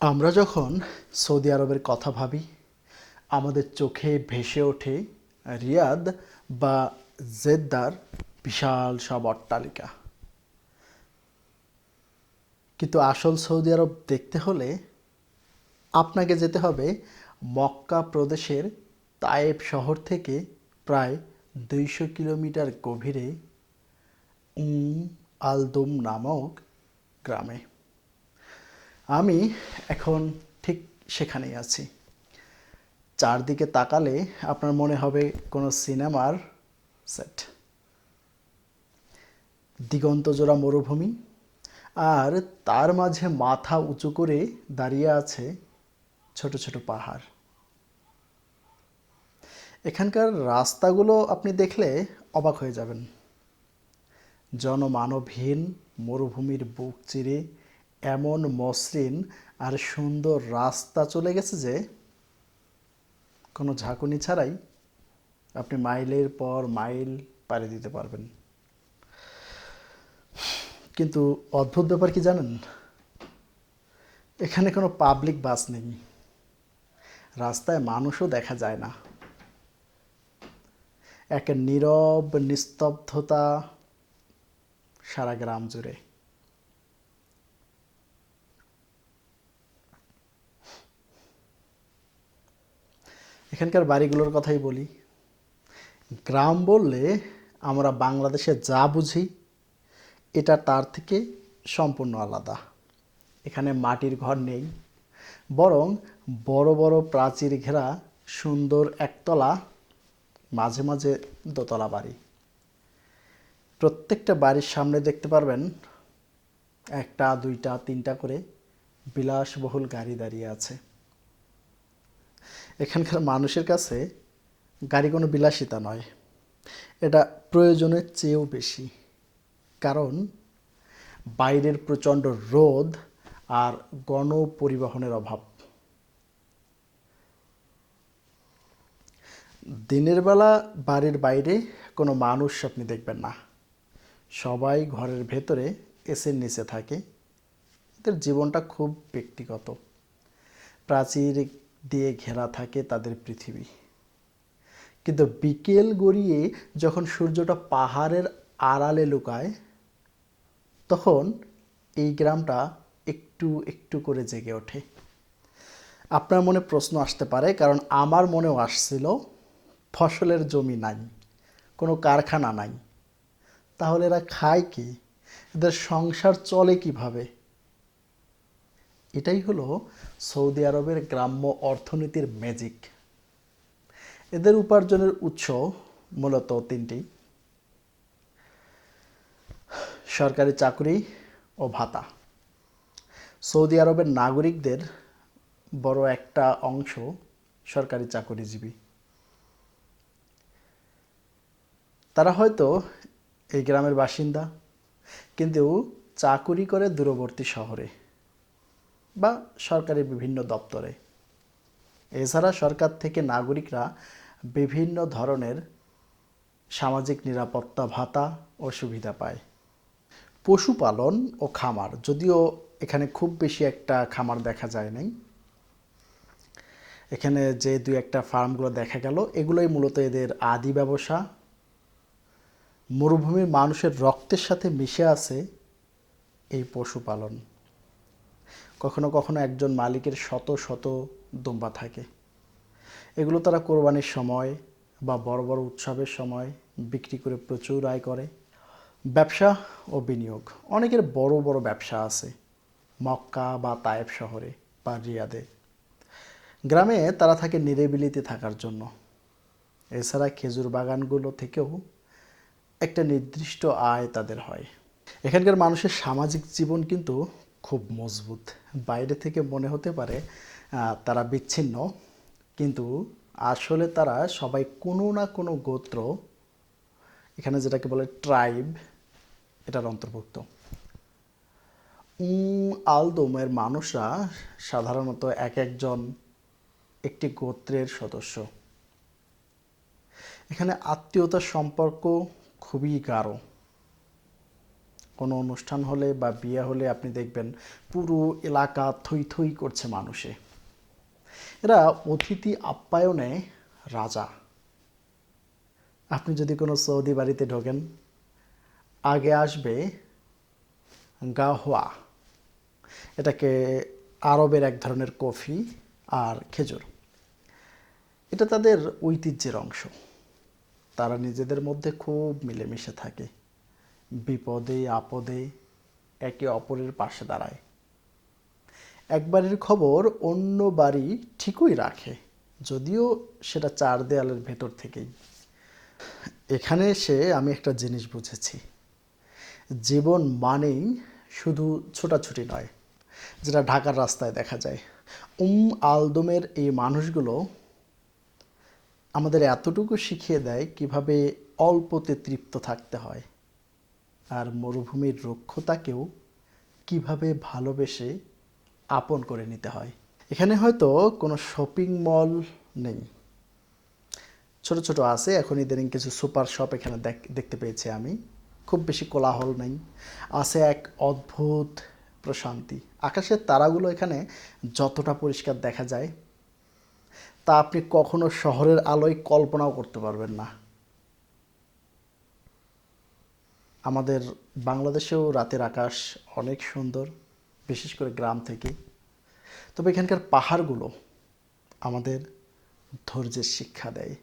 আমরা যখন সৌদি আরবের কথা ভাবি, আমাদের চোখে ভেসে ওঠে রিয়াদ বা জেদ্দার বিশাল সব অট্টালিকা। কিন্তু আসল সৌদি আরব দেখতে হলে আপনাকে যেতে হবে মক্কা প্রদেশের তায়েব শহর থেকে প্রায় দুইশো কিলোমিটার গভীরে উম আলদুম নামক গ্রামে। আমি এখন ঠিক সেখানেই আছি। চারদিকে তাকালে আপনার মনে হবে কোনো সিনেমার সেট। দিগন্তজোড়া মরুভূমি আর তার মাঝে মাথা উঁচু করে দাঁড়িয়ে আছে ছোট ছোট পাহাড়। এখানকার রাস্তাগুলো আপনি দেখলে অবাক হয়ে যাবেন। জনমানবহীন মরুভূমির বুক চিরে এমন মসৃণ আর সুন্দর রাস্তা চলে গেছে যে কোনো ঝাঁকুনি ছাড়াই আপনি মাইলের পর মাইল পাড়ি দিতে পারবেন। কিন্তু অদ্ভুত ব্যাপার কি জানেন? এখানে কোনো পাবলিক বাস নেই। রাস্তায় মানুষও দেখা যায় না। এক নীরব নিস্তব্ধতা সারা গ্রাম জুড়ে। এখানকার বাড়িগুলোর কথাই বলি। গ্রাম বললে আমরা বাংলাদেশে যা বুঝি, এটা তার থেকে সম্পূর্ণ আলাদা। এখানে মাটির ঘর নেই, বরং বড় বড় প্রাচীর ঘেরা সুন্দর একতলা, মাঝে মাঝে দোতলা বাড়ি। প্রত্যেকটা বাড়ির সামনে দেখতে পারবেন, একটা, দুইটা, তিনটা করে বিলাসবহুল গাড়ি দাঁড়িয়ে আছে। এখানকার মানুষের কাছে গাড়ি কোনো বিলাসিতা নয়। এটা প্রয়োজনের চেয়েও বেশি। কারণ বাইরের প্রচণ্ড রোদ আর গণপরিবহনের অভাব। দিনের বেলা বাড়ির বাইরে কোনো মানুষ আপনি দেখবেন না। সবাই ঘরের ভেতরে এসির নিচে থাকে। এদের জীবনটা খুব ব্যক্তিগত। প্রাচীর দিয়ে ঘেরা থাকে তাদের পৃথিবী। কিন্তু বিকেল গড়িয়ে যখন সূর্যটা পাহাড়ের আড়ালে লুকায়, তখন এই গ্রামটা একটু একটু করে জেগে ওঠে। আপনার মনে প্রশ্ন আসতে পারে, কারণ আমার মনেও আসছিল, ফসলের জমি নাই, কোনো কারখানা নাই। তাহলে এরা খায় কি? এদের সংসার চলে কীভাবে? এটাই হলো সৌদি আরবের গ্রাম্য অর্থনীতির ম্যাজিক এদের উপার্জনের উৎস মূলত তিনটি। সরকারি চাকরি ও ভাতা। সৌদি আরবের নাগরিকদের বড় একটা অংশ সরকারি চাকরিজীবী। তারা হয়তো এই গ্রামের বাসিন্দা, কিন্তু চাকুরি করে দূরবর্তী শহরে। বা সরকারি বিভিন্ন দপ্তরে। এছাড়া সরকার থেকে নাগরিকরা বিভিন্ন ধরনের সামাজিক নিরাপত্তা ভাতা ও সুবিধা পায়। পশুপালন ও খামার, যদিও এখানে খুব বেশি একটা খামার দেখা যায় নাই। এখানে যে দুই একটা ফার্মগুলো দেখা গেল, এগুলোই মূলত এদের আদি ব্যবসা। মরুভূমির মানুষের রক্তের সাথে মিশে আছে এই পশুপালন। কখনো কখনো একজন মালিকের শত শত দুম্বা থাকে। এগুলো তারা কোরবানির সময় বা বড় বড় উৎসবের সময় বিক্রি করে প্রচুর আয় করে। ব্যবসা ও বিনিয়োগ, অনেকের বড় বড় ব্যবসা আছে, মক্কা বা তায়েব শহরে বা রিয়াদে। গ্রামে তারা থাকে নিরিবিলিতে থাকার জন্য। এছাড়া খেজুর বাগানগুলো থেকেও একটা নির্দিষ্ট আয় তাদের হয়। এখানকার মানুষের সামাজিক জীবন কিন্তু খুব মজবুত। বাইরে থেকে মনে হতে পারে তারা বিচ্ছিন্ন, কিন্তু আসলে তারা সবাই কোনো না কোনো গোত্র, এখানে যেটাকে বলে ট্রাইব এটার অন্তর্ভুক্ত। উম, আলদোমের মানুষরা সাধারণত এক একজন একটি গোত্রের সদস্য। এখানে আত্মীয়তার সম্পর্ক খুবই গাঢ়। কোনো অনুষ্ঠান হলে বা বিয়ে হলে আপনি দেখবেন পুরো এলাকা থই থই করছে মানুষে। এরা অতিথি আপ্যায়নে রাজা। আপনি যদি কোনো সৌদি বাড়িতে ঢোকেন, আগে আসবে গাহওয়া এটাকে আরবের এক ধরনের কফি আর খেজুর। এটা তাদের ঐতিহ্যের অংশ। তারা নিজেদের মধ্যে খুব মিলেমিশে থাকে। বিপদে, আপদে একে অপরের পাশে দাঁড়ায়। এক বাড়ির খবর অন্য বাড়ি ঠিকই রাখে, যদিও সেটা চার দেয়ালের ভেতর থেকেই। এখানে এসে আমি একটা জিনিস বুঝেছি। জীবন মানেই শুধু ছোটাছুটি নয়, যেটা ঢাকার রাস্তায় দেখা যায়। উম আলদমের এই মানুষগুলো আমাদের এতটুকু শিখিয়ে দেয় কীভাবে অল্পতে তৃপ্ত থাকতে হয়। আর মরুভূমির রুক্ষতাকেও কীভাবে ভালোবেসে আপন করে নিতে হয়। এখানে হয়তো কোনো শপিং মল নেই। ছোট ছোট আছে, এখন ইদানিং কিছু সুপার শপ এখানে দেখতে পেয়েছি আমি। খুব বেশি কোলাহল নেই। আছে এক অদ্ভুত প্রশান্তি। আকাশের তারাগুলো এখানে যতটা পরিষ্কার দেখা যায়, তা আপনি কখনো শহরের আলোয় কল্পনাও করতে পারবেন না। আমাদের বাংলাদেশেও রাতের আকাশ অনেক সুন্দর, বিশেষ করে গ্রাম থেকে। তবে এখানকার পাহাড়গুলো আমাদের ধৈর্যের শিক্ষা দেয়।